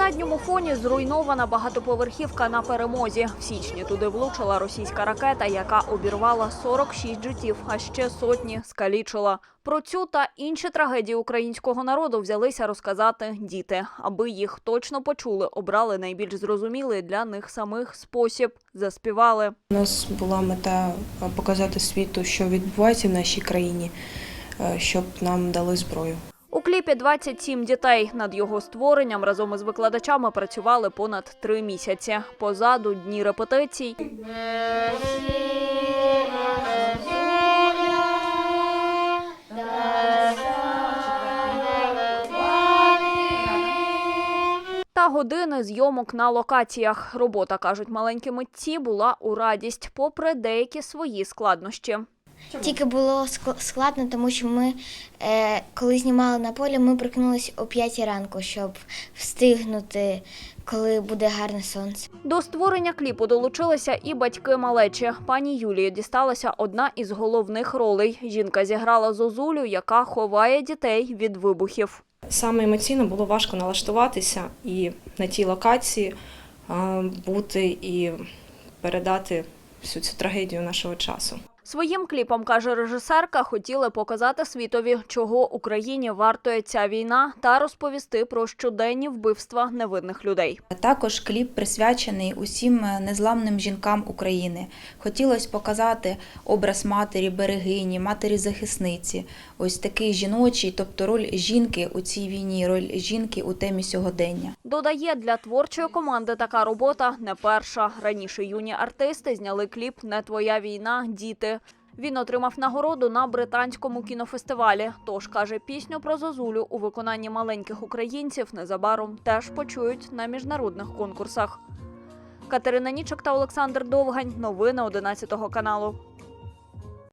задньому фоні зруйнована багатоповерхівка на перемозі. В січні туди влучила російська ракета, яка обірвала 46 життів, а ще сотні скалічила. Про цю та інші трагедії українського народу взялися розказати діти, аби їх точно почули, обрали найбільш зрозумілий для них самих спосіб, заспівали. У нас була мета показати світу, що відбувається в нашій країні, е, щоб нам дали зброю. У кліпі 27 дітей. Над його створенням разом із викладачами працювали понад три місяці. Позаду дні репетицій. Та години зйомок на локаціях. Робота, кажуть маленькі митці, була у радість, попри деякі свої складнощі. Тільки було складно, тому що ми, е, коли знімали на полі, ми прокинулись о 5 ранку, щоб встигнути, коли буде гарне сонце. До створення кліпу долучилися і батьки малечі. Пані Юлії дісталася одна із головних ролей. Жінка зіграла Зозулю, яка ховає дітей від вибухів. Саме емоційно було важко налаштуватися і на тій локації е, бути і передати всю цю трагедію нашого часу. Своїм кліпом, каже режисерка, хотіли показати світові, чого Україні вартує ця війна, та розповісти про щоденні вбивства невинних людей. Також кліп присвячений усім незламним жінкам України. Хотілося показати образ матері, берегині, матері захисниці. Ось такий жіночий, тобто роль жінки у цій війні, роль жінки у темі сьогодення. Додає, для творчої команди така робота не перша. Раніше юні артисти зняли кліп Не твоя війна, діти. Він отримав нагороду на британському кінофестивалі. Тож каже, пісню про Зозулю у виконанні маленьких українців незабаром теж почують на міжнародних конкурсах. Катерина Нічок та Олександр Довгань. Новини 11 каналу.